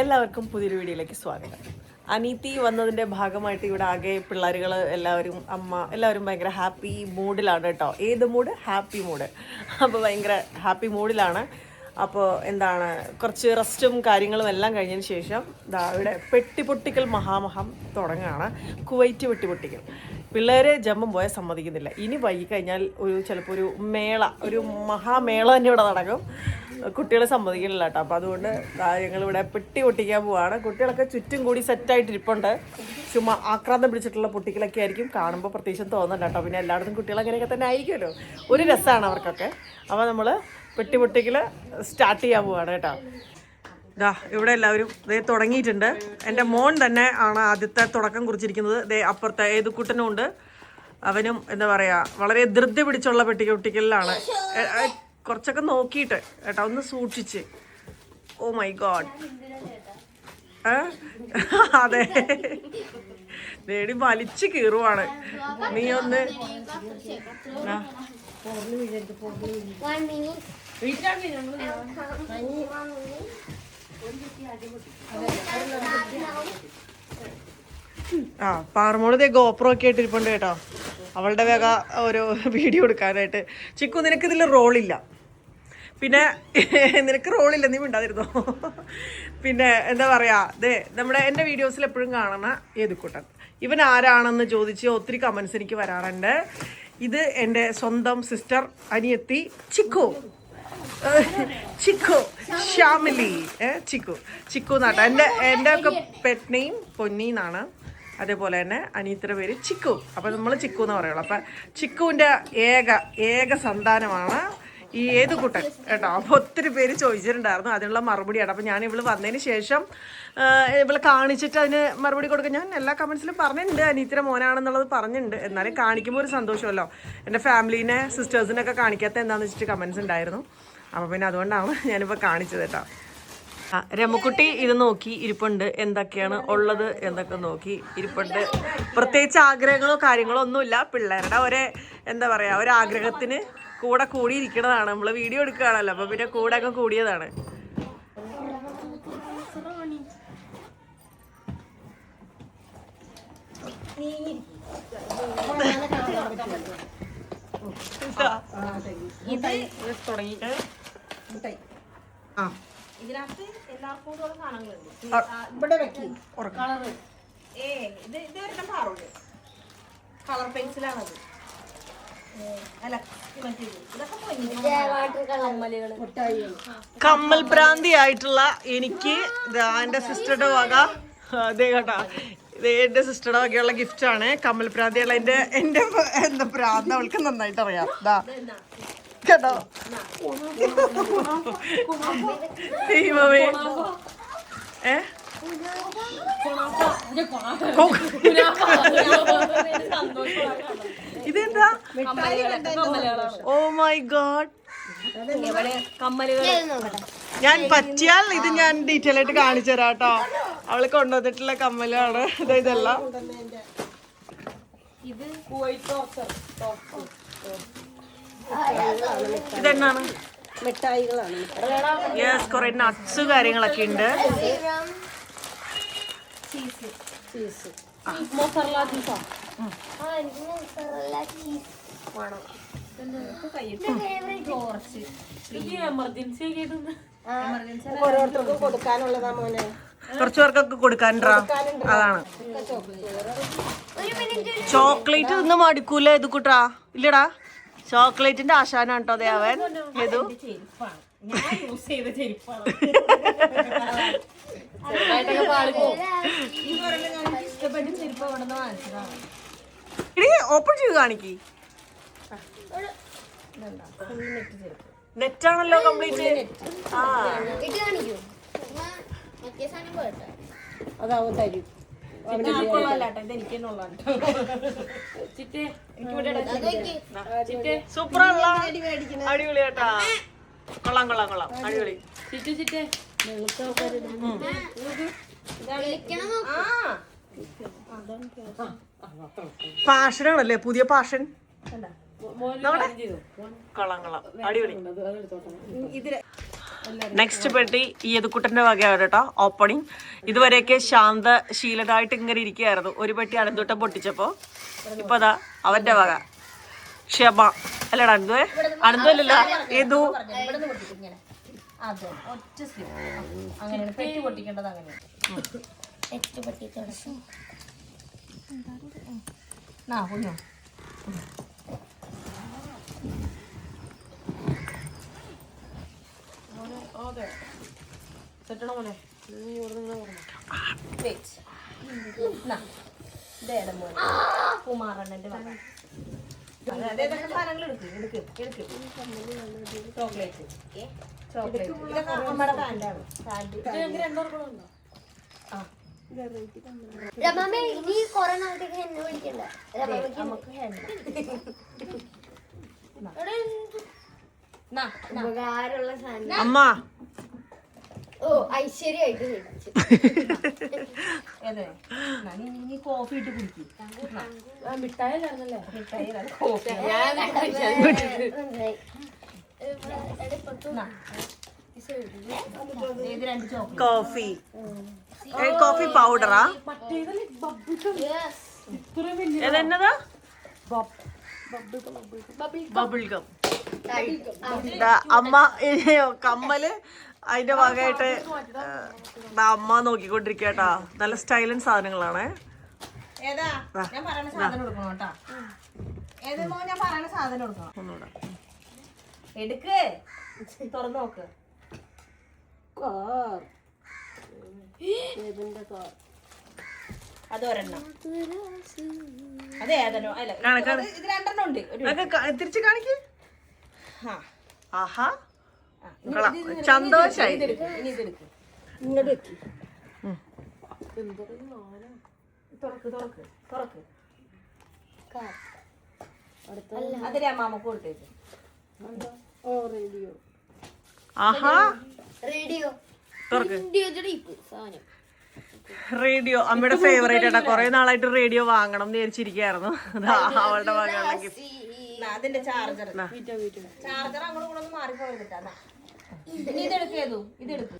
എല്ലാവർക്കും പുതിയൊരു വീഡിയോയിലേക്ക് സ്വാഗതം. അനീതി വന്നതിന്റെ ഭാഗമായിട്ട് ഇവിടെ ആകെ പിള്ളേരുകൾ എല്ലാവരും അമ്മ എല്ലാവരും ഭയങ്കര ഹാപ്പി മൂഡിലാണ് കേട്ടോ. ഏത് മൂഡ്? Happy mood. അപ്പോൾ ഭയങ്കര ഹാപ്പി മൂഡിലാണ്. അപ്പോൾ എന്താണ് കുറച്ച് റെസ്റ്റും കാര്യങ്ങളും എല്ലാം കഴിഞ്ഞതിന് ശേഷം ഇതാ ഇവിടെ പെട്ടിപൊട്ടിക്കൽ മഹാമഹം തുടങ്ങുകയാണ് കുവൈറ്റ് പെട്ടിപൊട്ടിക്കൽ. പിള്ളേരെ ജമ്പം പോയാൽ സമ്മതിക്കുന്നില്ല. ഇനി വൈകി കഴിഞ്ഞാൽ ഒരു ചിലപ്പോൾ ഒരു മേള ഒരു മഹാമേള തന്നെ ഇവിടെ നടക്കും. കുട്ടികളെ സമ്മതിക്കുന്നില്ല കേട്ടോ അപ്പോൾ അതുകൊണ്ട് ഞങ്ങളിവിടെ പെട്ടി പൊട്ടിക്കാൻ പോവാണ്. കുട്ടികളൊക്കെ ചുറ്റും കൂടി സെറ്റായിട്ട് ഇരിപ്പുണ്ട്. ചുമ്മാ ആക്രാന്തം പിടിച്ചിട്ടുള്ള പൊട്ടിക്കലൊക്കെ ആയിരിക്കും. കാണുമ്പോൾ പ്രത്യേകിച്ചും തോന്നുന്നില്ല കേട്ടോ പിന്നെ എല്ലായിടത്തും കുട്ടികൾ അങ്ങനെയൊക്കെ തന്നെ ആയിരിക്കുമല്ലോ. ഒരു രസമാണ് അവർക്കൊക്കെ. അപ്പോൾ നമ്മൾ പെട്ടി പൊട്ടിക്കൽ സ്റ്റാർട്ട് ചെയ്യാൻ പോവാണ് കേട്ടോ. ദാ ഇവിടെ എല്ലാവരും ദേ തുടങ്ങിയിട്ടുണ്ട്. എന്റെ മോൻ തന്നെ ആണ് ആദ്യത്തെ തുടക്കം കുറിച്ചിരിക്കുന്നത്. ദേ അപ്പുറത്തെ ഏത് കുട്ടനും ഉണ്ട് അവനും എന്താ പറയുക വളരെ ധൃതി പിടിച്ചുള്ള പെട്ടി പൊട്ടിക്കലിലാണ്. എ- എ, കുറച്ചൊക്കെ നോക്കിയിട്ട് കേട്ടോ ഒന്ന് സൂക്ഷിച്ച്. ഓ മൈ ഗോഡ് അതെ. നേടി വലിച്ചു കീറുവാണ്. നീ ഒന്ന് ആ. പാറമോൾ ദേ ഗോപ്രോ ഒക്കെ ആയിട്ടിരിപ്പുണ്ട് കേട്ടോ. അവളുടെ വക ഒരു വീഡിയോ എടുക്കാനായിട്ട്. ചിക്കു നിനക്ക് ഇതിൽ റോളില്ല പിന്നെ നിനക്ക് റോളില്ല നീ മിണ്ടാതിരുന്നോ? പിന്നെ എന്താ പറയാ ദേ നമ്മുടെ എന്റെ വീഡിയോസിൽ എപ്പോഴും കാണുന്ന ഏതുക്കൂട്ടൻ. ഇവൻ ആരാണെന്ന് ചോദിച്ച് ഒത്തിരി കമൻസ് എനിക്ക് വരാറുണ്ട്. ഇത് എന്റെ സ്വന്തം സിസ്റ്റർ അനിയത്തി ചിക്കു. ചിക്കു ഷ്യാമിലി ചിക്കു. ചിക്കു എന്നാട്ടോ. എന്റെ എന്റെ ഒക്കെ പെറ്റ് നെയിം പൊന്നി എന്നാണ് അതേപോലെ തന്നെ അനിയത്തിയുടെ പേര് ചിക്കു. അപ്പം നമ്മൾ ചിക്കു എന്ന് പറയുള്ളൂ. അപ്പം ചിക്കുവിന്റെ ഏക ഏക സന്താനമാണ് ഈ ഏത് കുട്ടൻ? കേട്ടോ അപ്പോൾ ഒത്തിരി പേര് ചോദിച്ചിട്ടുണ്ടായിരുന്നു. അതിനുള്ള മറുപടിയാണ്. അപ്പം ഞാൻ ഇവൾ വന്നതിന് ശേഷം ഇവൾ കാണിച്ചിട്ട് അതിന് മറുപടി കൊടുക്കാൻ ഞാൻ എല്ലാ കമൻസിലും പറഞ്ഞിട്ടുണ്ട്. അനീത്തിയുടെ മോനാണെന്നുള്ളത് പറഞ്ഞിട്ടുണ്ട്. എന്നാലും കാണിക്കുമ്പോൾ ഒരു സന്തോഷമല്ലോ. എന്റെ ഫാമിലീനെ സിസ്റ്റേഴ്സിനൊക്കെ കാണിക്കാത്ത എന്താണെന്ന് വെച്ചിട്ട് കമൻസ് ഉണ്ടായിരുന്നു. അപ്പോൾ പിന്നെ അതുകൊണ്ടാണ് ഞാനിപ്പോൾ കാണിച്ചത് കേട്ടോ. രമക്കുട്ടി ഇത് നോക്കി ഇരിപ്പുണ്ട്. എന്തൊക്കെയാണ് ഉള്ളത് എന്നൊക്കെ നോക്കി ഇരിപ്പുണ്ട്. പ്രത്യേകിച്ച് ആഗ്രഹങ്ങളോ കാര്യങ്ങളോ ഒന്നുമില്ല. പിള്ളേരുടെ ഒരേ എന്താ പറയാ ഒരാഗ്രഹത്തിന് കൂടെ കൂടിയിരിക്കണതാണ് നമ്മൾ വീഡിയോ എടുക്കുകയാണല്ലോ അപ്പൊ പിന്നെ കൂടെ ഒക്കെ കൂടിയതാണ് ഇതിനകത്ത് എല്ലാവർക്കും കൂടെ സാധനങ്ങളുണ്ട് ഇവിടെ വെക്കി കളറ് ഏ ഇത് ഇതുവരെ പാറുണ്ട് കളർ പെൻസിലാണത് അല്ല മറ്റേ ഇത്. ഇതൊക്കെ പൊന്നിന് കമ്മൽ ഭ്രാന്തി ആയിട്ടുള്ള എനിക്ക് എന്റെ സിസ്റ്ററുടെ വക. അതേ കേട്ടാ. ഇത് എന്റെ സിസ്റ്ററുടെ വകയുള്ള ഗിഫ്റ്റ് ആണ് കമ്മൽ ഭ്രാന്തി ഉള്ള എന്റെ എന്റെ എന്താ ഭ്രാന്ത് അവൾക്ക് നന്നായിട്ട് അറിയാം. ദാ. കേട്ടോ? ദൈവമേ. ഏ? ഇതെന്താ ഓ മൈ ഗോഡ്. ഞാൻ പറ്റിയാൽ ഇത് ഞാൻ ഡീറ്റെയിൽ ആയിട്ട് കാണിച്ചു തരാം കേട്ടോ. അവൾ കൊണ്ടുവന്നിട്ടുള്ള കമ്മലാണ്. ഇത് ഇതെല്ലാം. ഇത് ഇതെന്നാണ്? മിഠായികളാണ്. യെസ് കുറെ നട്ട്സ് കാര്യങ്ങളൊക്കെ ഉണ്ട്. ചീസ് ചീസോ എമർജൻസി ഓരോരുത്തർക്കും കൊടുക്കാനുള്ളതാ മോനെ. കുറച്ചു പേർക്കൊക്കെ കൊടുക്കാനുണ്ടാ? അതാണ്. ചോക്ലേറ്റ്. ഒന്നും മടുക്കൂല ഇത് കൂട്ടാ. ഇല്ലടാ. ചോക്ലേറ്റിന്റെ ആശാനാണ് കേട്ടോ അതെ അവൻ. ഏതു? ചെരുപ്പാണ്. ഇഷ്ടപ്പെട്ട ചെരുപ്പ് അവിടെ നിന്ന് വാങ്ങിച്ചതാണ്. ഇടി ഓപ്പൺ ചെയ്ത് കാണിക്ക്. നെറ്റാണല്ലോ കംപ്ലീറ്റ് ആ. അതാവും തരും. സൂപ്പറല്ല അടിപൊളി. കേട്ടാ. കൊള്ളാം കൊള്ളാം കൊള്ളാം. അടിപൊളി. ചിറ്റു ചിറ്റേ. പാഷനാണല്ലേ പുതിയ പാഷൻ? അടിപൊളി. ഇതിൽ. നെക്സ്റ്റ് പെട്ടി ഈയതുക്കുട്ടന്റെ വകയാണ് കേട്ടോ ഓപ്പണിങ് ഇതുവരെയൊക്കെ ശാന്ത ശീലതായിട്ട് ഇങ്ങനെ ഇരിക്കുകയായിരുന്നു. ഒരു പെട്ടി അനന്തൂട്ടം പൊട്ടിച്ചപ്പോ ഇപ്പൊ അതാ അവന്റെ വക. ക്ഷമ. അല്ലടാ ഏതു? നിന്ന് പൊട്ടിക്കും ഇങ്ങനെ. അതെ ഒറ്റ സ്ലിപ്പ്. അങ്ങനെ പെട്ടി പൊട്ടിക്കേണ്ടത് അങ്ങനെയാണ്. നെക്സ്റ്റ് പറ്റി തുടക്കം ആ കുഞ്ഞോ. നാ, ഇതേടെ മോനെ. എടുക്ക്. ചോക്ലേറ്റ്. ചോക്ലേറ്റ്. ഇതൊക്കെ അമ്മയുടെ പാന്റാണ്. പാന്റ്. ആ, രമാമേ ഇനി കൊറേ നാളത്തേക്ക് എന്നെ വിളിക്കണ്ട. രമാമയ്ക്ക് നമുക്ക് hand. എടാ, എന്ത്? നാ, നാ. ഉപകാരമുള്ള സാധനം. അമ്മ. ഓ ഐശ്വര്യമായിട്ട്? നാ, കോഫി ഇട്ട് കുടിക്കും. മിഠായി കോഫി കോഫി പൗഡറാ. ഏതെന്നതാ ബബിൾ ഗം ദാ അമ്മ കമ്മൽ അതിന്റെ ഭാഗമായിട്ട് ദാ അമ്മ നോക്കിക്കൊണ്ടിരിക്കട്ടാ നല്ല സ്റ്റൈലൻ സാധനങ്ങളാണ്. ഏതാ? ഞാൻ പറയുന്ന സാധനം എടുക്കണം കേട്ടാ. ഞാൻ പറയുന്ന സാധനം എടുക്കണം. ഒന്നുകൂടെ. എടുക്ക്. തുറന്നു നോക്ക്. അത് ഒരെണ്ണം അത് ഏതെന്നോ അല്ല ഇത് രണ്ടെണ്ണം ഉണ്ട്. തിരിച്ച് കാണിക്ക്. ആ, ആഹാ. സന്തോഷായി. ഇത് ഇനി ഇതെടുക്ക് ഇങ്ങോട്ട്. തുറക്ക് തുറക്ക് തുറക്ക്. കൊടുത്തേക്ക്. റേഡിയോ. റേഡിയോ. റേഡിയോ അമ്മയുടെ ഫേവറേറ്റ് ആണ് കൊറേ നാളായിട്ട് റേഡിയോ വാങ്ങണം എന്ന് വിചാരിച്ചിരിക്കായിരുന്നു അവളുടെ അതിന്റെ ചാർജർ ചാർജർ അങ്ങോട്ട് കൂടെ ഒന്ന് ഇതെടുക്ക്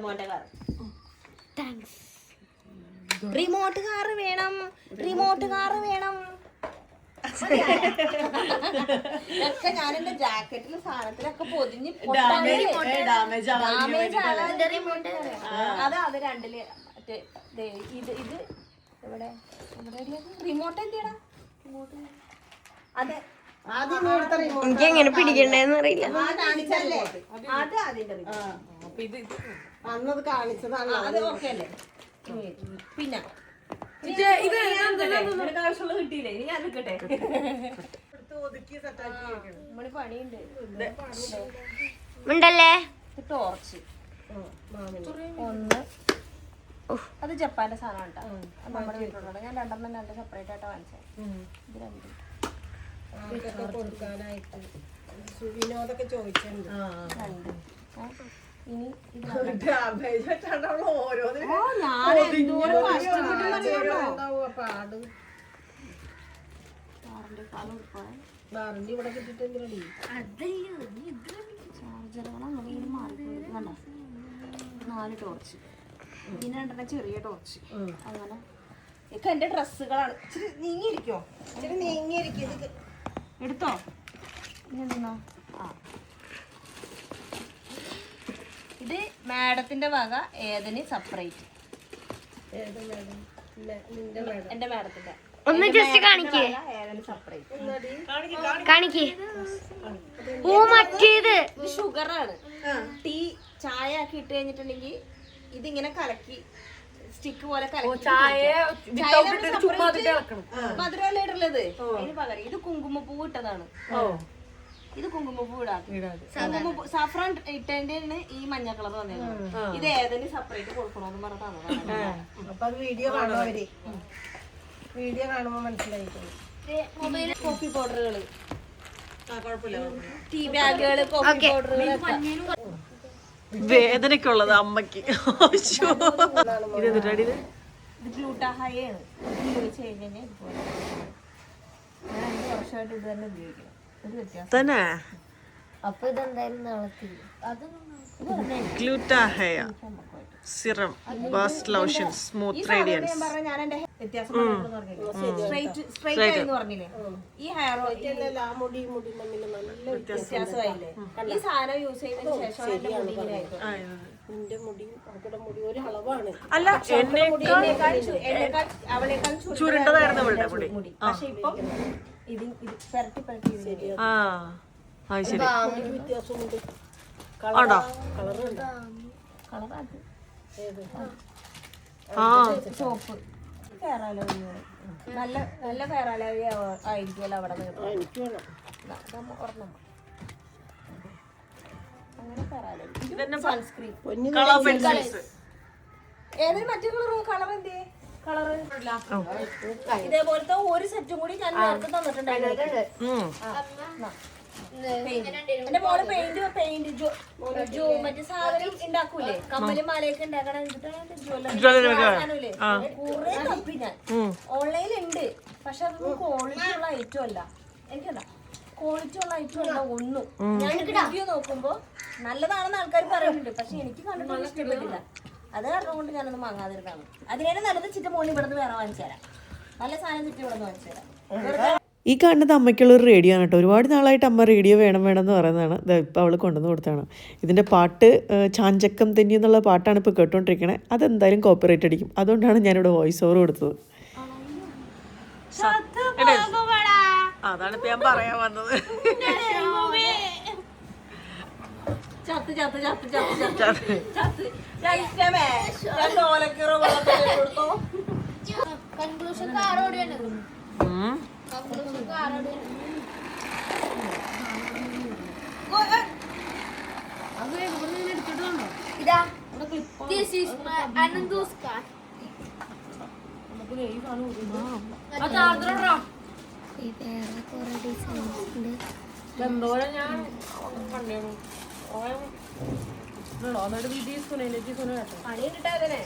മോന്റെ കാർ താങ്ക്സ് റിമോട്ട് കാർ വേണം. റിമോട്ട് കാർ വേണം. ഒക്കെ ഞാൻ എന്റെ ജാക്കറ്റിലും സാധനത്തിലൊക്കെ പൊതിഞ്ഞ് ഡാമേജ് റിമോട്ട് അത് അത് രണ്ടിൽ മറ്റേ ദേ ഇത് ഇത് ഇവിടെ റിമോട്ട് എന്തിയടാ അതെ. എനിക്ക് എങ്ങനെ പിടിക്കണ്ടെന്ന് അറിയില്ല. അത് അതിന്റെ അന്നത് കാണിച്ചതാണ് അത് ഓക്കെ അല്ലേ? പിന്നെ. ആവശ്യമുള്ള കിട്ടിയില്ലേ? ഇനി ഞാൻ നിൽക്കട്ടെ ഉണ്ടല്ലേ? ടോർച്ച് ഒന്ന്. അത് ജപ്പാന്റെ സാധനം കേട്ടോ. അത് നമ്മുടെ വീട്ടിലുള്ള ഞാൻ രണ്ടെണ്ണം രണ്ട് സെപ്പറേറ്റ് ആയിട്ട് വാങ്ങിച്ചത് ഇത് രണ്ടും. കൊടുക്കാനായിട്ട് വിനോദൊക്കെ ചോദിച്ചിട്ടുണ്ട്? ഇനി ഓ ഞാൻ എന്തോരം പാട്. കാറിന്റെ കാലം ഉൾപ്പെടെ വാറണ്ടി ഇവിടെ കിട്ടിട്ടെന്തിനടി ചാർജറുകൾ അങ്ങനെ ഇങ്ങനെ നാല് ടോർച്ച് പിന്നെ രണ്ടെണ്ണം ചെറിയ ടോർച്ച് അങ്ങനെ. ഇതൊക്കെ എന്റെ ഡ്രസ്സുകളാണ്. ഇച്ചിരി നീങ്ങിയിരിക്കോ ഇച്ചിരി നീങ്ങിയിരിക്കും. എടുത്തോ? ഇനി എന്തിനാ ആ ഇത് മാഡത്തിന്റെ വക ഏതിന് സെപ്പറേറ്റ് എന്റെ മാഡത്തിന്റെ. ഒന്ന് ജസ്റ്റ് കാണിക്കേ. ഏതിന് സെപ്പറേറ്റ് കാണിക്കേ. ഓ മറ്റേത്. ഇത് ഷുഗറാണ് ടീ ചായ ആക്കി ഇട്ട് കഴിഞ്ഞിട്ടുണ്ടെങ്കിൽ ഇതിങ്ങനെ കലക്കി സ്റ്റിക്ക് പോലെ കലക്കി മധുരമല്ല ഇടുള്ളത് അതിന് പകരം. ഇത് കുങ്കുമപ്പൂ ഇട്ടതാണ്. ഇത് കുങ്കുമപ്പൂ ഇടാതെ. കുങ്കുമപ്പൂ സാഫ്രാൻ ഈ മഞ്ഞ കളർ വന്നത് ഇത് ഏതെങ്കിലും സെപ്പറേറ്റ് കൊടുക്കണോന്ന് പറഞ്ഞ തന്നതാണ് അപ്പൊ അത് വീഡിയോ കാണുന്നവര് വീഡിയോ കാണുമ്പോ മനസ്സിലായിട്ടുണ്ട് മൊബൈൽ കോഫി പൗഡറുകൾ. ടീ ബാഗുകൾ കോഫി പൗഡറുകൾ വേദനക്കുള്ളത് അമ്മയ്ക്ക് ഇത് എന്തിട്ടാടി ഇത് ഗ്ലൂട്ടാഹയാണ് ഉപയോഗിച്ച് കഴിഞ്ഞാൽ ഞാൻ രണ്ട് വർഷമായിട്ട് ഇത് തന്നെ വ്യത്യാസം തന്നെ? അപ്പൊ ഇതെന്തായാലും ഗ്ലൂട്ടാഹയ. Serum. Bass lotion smooth radiance. ഞാൻ പറഞ്ഞ ഞാൻ എന്റെ വ്യത്യാസം പറഞ്ഞില്ലെന്ന് പറഞ്ഞില്ലേ? സ്ട്രൈറ്റ് സ്ട്രൈറ്റ് എന്ന് പറഞ്ഞില്ലേ? ഈ ഹെയർ വ്യത്യാസമായില്ലേ? ഈ സാധനം യൂസ് ചെയ്തതിന് ശേഷം അല്ല എന്നെ എന്നേക്കാൾ ചുരുണ്ടതായിരുന്നു ഇവളുടെ മുടി. മുടി. പക്ഷെ ഇപ്പം ഇത് പെരട്ടി പെരട്ടി. ആ അത് ശരി. ഒരു വ്യത്യാസമുണ്ട്. ആണോ കളറുണ്ട്. കളറാക്കി ആ. ചോപ്പ്. നല്ല നല്ല ആയിരിക്കുമല്ലോ അവിടെ അങ്ങനെ സൺസ്ക്രീൻ ഏതൊരു മറ്റേ കളർ. കളർ എന്തേ കളറ്? ഇതേപോലത്തെ ഒരു സെറ്റും കൂടി ഞാൻ നേരത്തെ തന്നിട്ടുണ്ടായിരുന്നു. എന്റെ മോൾ പെയിന്റ് പെയിന്റ് ജോ മറ്റേ സാധനം ഉണ്ടാക്കൂലേ? കമ്മലും മാലയൊക്കെ ഉണ്ടാക്കണ ജ്വല്ലറി കുറെ തപ്പി ഞാൻ. ഓൺലൈനിൽ ഉണ്ട് പക്ഷെ അതൊന്നും ക്വാളിറ്റി ഉള്ള ഐറ്റം അല്ല. എനിക്കല്ല ക്വാളിറ്റി ഉള്ള ഐറ്റം അല്ല ഒന്നും. ഞാൻ റിവ്യൂ നോക്കുമ്പോ നല്ലതാണെന്ന് ആൾക്കാർ പറയുന്നുണ്ട്. പക്ഷെ എനിക്ക് കണ്ടിട്ടില്ല ഇഷ്ടപ്പെട്ടില്ല. അത് കാരണം കൊണ്ട് ഞാനൊന്നും വാങ്ങാതിരുന്നാണ് അതിനേലും നല്ലത് ചിറ്റ മോളി ഇവിടുന്ന് വേറെ വാങ്ങിച്ചു തരാം. നല്ല സാധനം ചിറ്റ നിന്ന് വാങ്ങിച്ചു തരാം. ഈ കാണുന്നത് അമ്മയ്ക്കുള്ളൊരു റേഡിയോ ആണ് കേട്ടോ. ഒരുപാട് നാളായിട്ട് അമ്മ റേഡിയോ വേണം വേണം എന്ന് പറയുന്നതാണ്. ഇത് ഇപ്പോൾ അവൾ കൊണ്ടുവന്ന് കൊടുത്താണ് ഇതിന്റെ പാട്ട് ചാഞ്ചക്കം തെന്നി എന്നുള്ള പാട്ടാണ് ഇപ്പോൾ കേട്ടോണ്ടിരിക്കണേ. അതെന്തായാലും കോപ്പറേറ്റ് അടിക്കും. അതുകൊണ്ടാണ് ഞാനിവിടെ വോയിസ് ഓവർ കൊടുത്തത്. അതാണ് ഇപ്പൊ ഞാൻ പറയാൻ വന്നത്. ചത്ത് ചത്ത് ചത്ത് ചത്ത് ചത്ത്. ചത്ത്. രണ്ടമേ രണ്ട് ഓലക്കീറോ വെള്ളത്തിൽ കൊടുത്തോ. കൺക്ലൂഷൻ കാറോടെയാണ്. കൺക്ലൂഷൻ കാറോടെയാണ് ഇതാ. This is my Ananthu's car വേറെ കുറെ ഡിസൈൻസ് ഉണ്ട്. എന്തോരം ഞാൻ കണ്ടു പണി കിട്ടാതെ